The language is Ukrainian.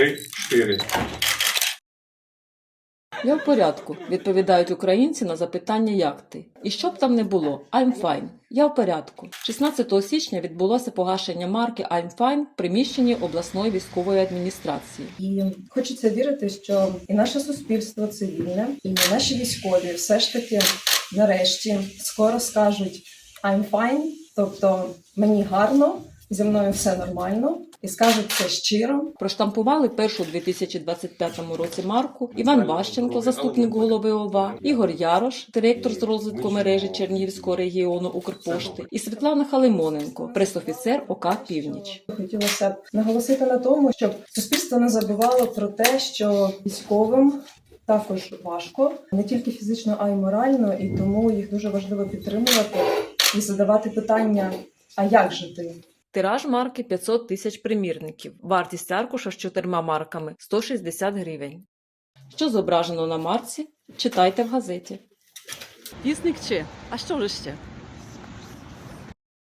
три, чотири. Я в порядку, відповідають українці на запитання як ти. І що б там не було, I'm fine. Я в порядку. 16 січня відбулося погашення марки I'm fine в приміщенні обласної військової адміністрації. І хочеться вірити, що і наше суспільство цивільне, і наші військові все ж таки нарешті скоро скажуть I'm fine, тобто мені гарно, зі мною все нормально, і скажуть це щиро, Проштампували першу у 2025 році марку Іван Ващенко, заступник голови ОВА, Ігор Ярош, директор з розвитку мережі Чернігівського регіону Укрпошти, і Світлана Халимоненко, пресофіцер ОК Північ. Хотілося б наголосити на тому, щоб суспільство не забувало про те, що військовим також важко не тільки фізично, а й морально, і тому їх дуже важливо підтримувати і задавати питання: а як же ти? Тираж марки 500 тисяч примірників. Вартість аркуша з чотирма марками 160 гривень. Що зображено на марці? Читайте в газеті. Пісник чи? А що ж ще?